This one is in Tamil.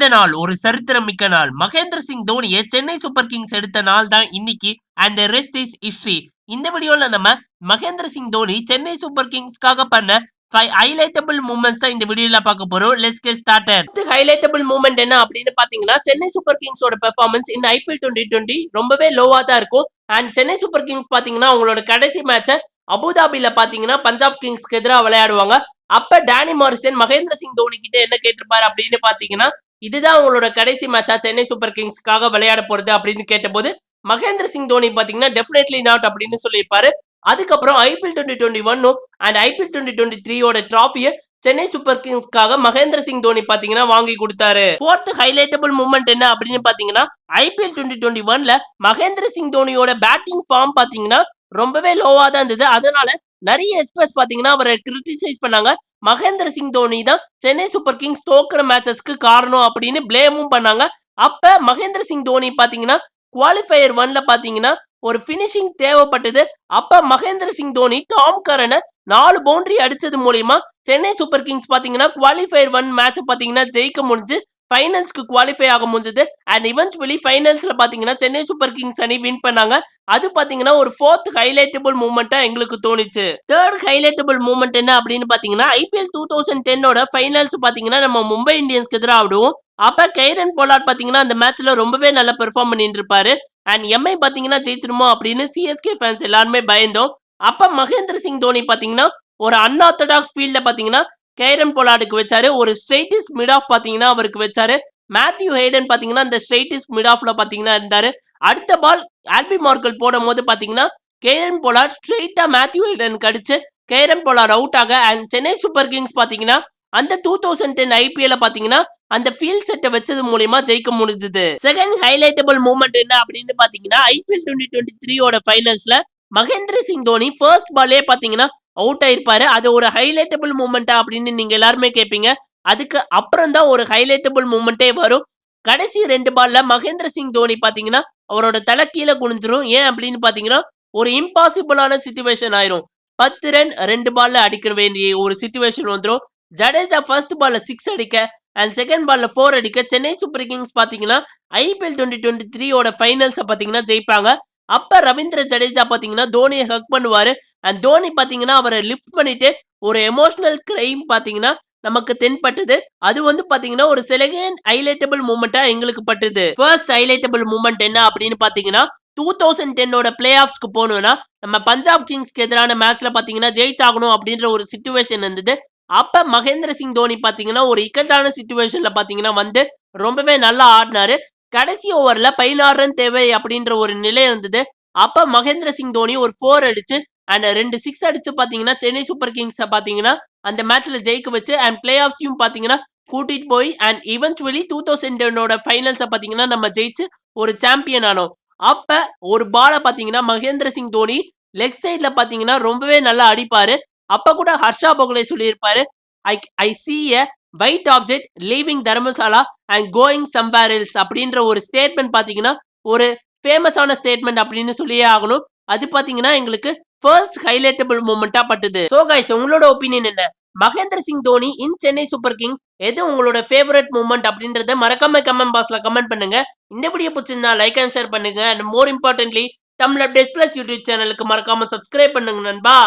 இந்த நாள் ஒரு சரித்திரம் மிக்க நாள். மகேந்திர சிங் தோனியை சென்னை சூப்பர் கிங்ஸ் எடுத்த நாள் தான் இன்னைக்கு அண்ட் ரெஸ்ட் இஸ் ஹிஸ்டரி இந்த வீடியோல நம்ம மகேந்திர சிங் தோனி சென்னை சூப்பர் கிங்ஸ்க்காக பண்ண ஃபைவ் ஹைலைட்டபிள் மூமெண்ட்ஸ் தான் இந்த வீடியோல பார்க்க போறோம். Let's get started highlightable moment என்ன அப்படின்னு பாத்தீங்கன்னா சென்னை சூப்பர் கிங்ஸோட பெர்ஃபார்மன்ஸ் இந்த ஐபிஎல் டுவெண்ட்டி டுவெண்ட்டி ரொம்பவே லோவா தான் இருக்கும். அண்ட் சென்னை சூப்பர் கிங்ஸ் பாத்தீங்கன்னா அவங்களோட கடைசி மேட்சை அபுதாபில பாத்தீங்கன்னா பஞ்சாப் கிங்ஸ்க்கு எதிராக விளையாடுவாங்க. அப்ப டேனி மாரிசன் மகேந்திர சிங் தோனி கிட்ட என்ன கேட்டிருப்பாரு அப்படின்னு பாத்தீங்கன்னா இதுதான் உங்களோட கடைசி மேட்சா சென்னை சூப்பர் கிங்ஸ்க்காக விளையாட போறது அப்படின்னு கேட்டபோது மகேந்திர சிங் தோனி பாத்தீங்கன்னா டெஃபினெட்லி நாட் அப்படின்னு சொல்லியிருப்பாரு. அதுக்கப்புறம் ஐபிஎல் டுவெண்ட்டி டுவெண்ட்டி ஒன்னும் அண்ட் ஐபிஎல் டுவெண்ட்டி டுவெண்ட்டி த்ரீயோட டிராஃபியை சென்னை சூப்பர் கிங்ஸ்க்காக மகேந்திர சிங் தோனி பாத்தீங்கன்னா வாங்கி கொடுத்தாரு. ஃபோர்த் ஹைலைட்டபிள் மூமெண்ட் என்ன அப்படின்னு பாத்தீங்கன்னா ஐபிஎல் டுவெண்ட்டி டுவெண்ட்டி ஒன்ல மகேந்திர சிங் தோனியோட பேட்டிங் ஃபார்ம் பாத்தீங்கன்னா ரொம்பவே லோவா தான் இருந்தது. அதனால நிறைய எக்ஸ்பிரஸ் பாத்தீங்கன்னா அவரை கிரிட்டிசைஸ் பண்ணாங்க. மகேந்திர சிங் தோனி தான் சென்னை சூப்பர் கிங்ஸ் தோக்குற மேட்சஸ்க்கு காரணம் அப்படின்னு பிளேமும் பண்ணாங்க. அப்ப மகேந்திர சிங் தோனி பாத்தீங்கன்னா குவாலிஃபயர் ஒன்ல பாத்தீங்கன்னா ஒரு பினிஷிங் தேவைப்பட்டது. அப்ப மகேந்திர சிங் தோனி டாம் கரனை நாலு பவுண்டரி அடிச்சது மூலியமா சென்னை சூப்பர் கிங்ஸ் பாத்தீங்கன்னா குவாலிஃபயர் ஒன் மேட்ச் பாத்தீங்கன்னா ஜெயிக்க முடிஞ்சு ஃபைனல்ஸ்க்கு குவாலிஃபை ஆக முடிஞ்சது. அண்ட் இவென்ச்சுவலி ஃபைனல்ஸில் பார்த்தீங்கன்னா சென்னை சூப்பர் கிங்ஸ் அணி வின் பண்ணாங்க. அது பார்த்தீங்கன்னா ஒரு ஃபோர்த் ஹைலைட்டபிள் மூமெண்ட்டாக எங்களுக்கு தோணுச்சு. தேர்ட் ஹைலைட்டபிள் மூமெண்ட் என்ன அப்படின்னு பார்த்தீங்கன்னா ஐபிஎல் டூ தௌசண்ட் டென்னோட ஃபைனல்ஸ் பார்த்தீங்கன்னா நம்ம மும்பை இந்தியன்ஸ்க்கு எதிராக ஆடுவோம். அப்போ கைரன் போலாட் பார்த்தீங்கன்னா அந்த மேட்ச்சில் ரொம்பவே நல்லா பெர்ஃபார்ம் பண்ணிட்டு இருப்பாரு அண்ட் எம்ஐ பார்த்தீங்கன்னா ஜெயிச்சிருமோ அப்படின்னு சிஎஸ்கே ஃபேன்ஸ் எல்லாருமே பயந்தோம். அப்போ மகேந்திர சிங் தோனி பார்த்தீங்கன்னா ஒரு அன்ஆர்த்தடாக்ஸ் ஃபீல்டில் பார்த்தீங்கன்னா கேரன் பொலாடுக்கு வச்சாரு. ஒரு ஸ்ட்ரெயிட்டிஸ் மிட் ஆஃப் பார்த்தீங்கன்னா அவருக்கு வச்சாரு. மேத்யூ ஹேடன் பார்த்தீங்கன்னா இந்த ஸ்ட்ரெயிட்டிஸ் மிட் ஆஃப்ல பார்த்தீங்கன்னா இருந்தார். அடுத்த பால் ஆல்பி மார்க்கல் போடும் போது பார்த்தீங்கன்னா கேரன் பொலாட் ஸ்ட்ரெயிட்டாக மேத்யூ ஹேடன் கடிச்சு கேரன் பொலாட் அவுட் ஆக அண்ட் சென்னை சூப்பர் கிங்ஸ் பார்த்தீங்கன்னா அந்த டூ தௌசண்ட் டென் ஐபிஎல் பாத்தீங்கன்னா அந்த ஃபீல்ட் செட்டை வச்சது மூலியமா ஜெயிக்க முடிஞ்சது. செகண்ட் ஹைலைட்டபிள் மூமெண்ட் என்ன அப்படின்னு பாத்தீங்கன்னா ஐபிஎல் டுவெண்ட்டி டுவெண்ட்டி த்ரீயோட ஃபைனல்ஸ்ல மகேந்திர சிங் தோனி ஃபர்ஸ்ட் பாலே பாத்தீங்கன்னா அவுட் ஆயிருப்பாரு. அது ஒரு ஹைலைட்டபிள் மூமெண்டா அப்படின்னு நீங்க எல்லாருமே கேட்பீங்க அதுக்கு அப்புறம் தான் ஒரு ஹைலைட்டபிள் மூமெண்டே வரும். கடைசி ரெண்டு பால்ல மகேந்திர சிங் தோனி பாத்தீங்கன்னா அவரோட தலை கீழே குனிஞ்சிரும். ஏன் அப்படின்னு பாத்தீங்கன்னா ஒரு இம்பாசிபிளான சுச்சுவேஷன் ஆயிரும். பத்து ரன் ரெண்டு பால்ல அடிக்க வேண்டிய ஒரு சுச்சுவேஷன் வந்துடும் ஜடேஜா ஃபர்ஸ்ட் பால்ல சிக்ஸ் அடிக்க அண்ட் செகண்ட் பால்ல ஃபோர் அடிக்க சென்னை சூப்பர் கிங்ஸ் பாத்தீங்கன்னா ஐபிஎல் டுவெண்ட்டி டுவெண்ட்டி த்ரீயோட ஃபைனல்ஸை பாத்தீங்கன்னா ஜெயிப்பாங்க. அப்ப ரவீந்திர ஜடேஜா பாத்தீங்கன்னா தோனியை ஹக் பண்ணுவாரு. அண்ட் தோனி பாத்தீங்கன்னா அவரை லிஃப்ட் பண்ணிட்டு ஒரு எமோஷனல் கிரைம் பாத்தீங்கன்னா நமக்கு தென்பட்டது. அது வந்து பாத்தீங்கன்னா ஒரு செகண்ட் ஹைலைட்டபிள் மூமெண்டா எங்களுக்கு பட்டுது. ஃபர்ஸ்ட் ஹைலைட்டபிள் மூமெண்ட் என்ன அப்படின்னு பாத்தீங்கன்னா டூ தௌசண்ட் டென்னோட பிளே ஆஃப்ஸ்க்கு போகணும்னா நம்ம பஞ்சாப் கிங்ஸ்க்கு எதிரான மேட்ச்ல பாத்தீங்கன்னா ஜெயிச்சாகணும் அப்படின்ற ஒரு சுச்சுவேஷன் இருந்தது. அப்ப மகேந்திர சிங் தோனி பாத்தீங்கன்னா ஒரு இக்கட்டான சுச்சுவேஷன்ல பாத்தீங்கன்னா வந்து ரொம்பவே நல்லா ஆடினாரு. கடைசி ஓவர்ல பதினாறு ரன் தேவை அப்படின்ற ஒரு நிலை இருந்தது. அப்ப மகேந்திர சிங் தோனி ஒரு ஃபோர் அடிச்சு அண்ட் ரெண்டு சிக்ஸ் அடிச்சு பாத்தீங்கன்னா சென்னை சூப்பர் கிங்ஸை பாத்தீங்கன்னா அந்த மேட்ச்ல ஜெயிக்க வச்சு அண்ட் பிளே ஆஃப்ஸையும் பாத்தீங்கன்னா கூட்டிட்டு போய் அண்ட் இவென்ச்சுவலி டூ தௌசண்ட் டென்னோட ஃபைனல்ஸை பாத்தீங்கன்னா நம்ம ஜெயிச்சு ஒரு சாம்பியன் ஆனோம். அப்ப ஒரு பாலை பாத்தீங்கன்னா மகேந்திர சிங் தோனி லெக் சைட்ல பாத்தீங்கன்னா ரொம்பவே நல்லா அடிப்பாரு. அப்ப கூட ஹர்ஷா போகலே சொல்லியிருப்பாரு. I I see a white object leaving Dharamsala and going somewhere else அப்படின்ற ஒரு ஸ்டேட்மெண்ட் பார்த்தீங்கன்னா ஒரு ஃபேமஸான ஸ்டேட்மெண்ட் அப்படின்னு சொல்லியே ஆகணும். அது பார்த்தீங்கன்னா எங்களுக்கு ஃபர்ஸ்ட் ஹைலைட்டபிள் மூமெண்டா பட்டுது. ஸோ கைஸ் உங்களோட ஒப்பீனியன் என்ன? Mahendra Singh Dhoni in Chennai super kings எது உங்களோட ஃபேவரட் மூமெண்ட் அப்படின்றத மறக்காம கமெண்ட் பாக்ஸ்ல கமெண்ட் பண்ணுங்க. இந்த வீடியோ பிடிச்சிருந்தா லைக் அண்ட் ஷேர் பண்ணுங்க. And more importantly Tamil updates plus YouTube சேனலுக்கு மறக்காம சப்ஸ்கிரைப் பண்ணுங்க நண்பா.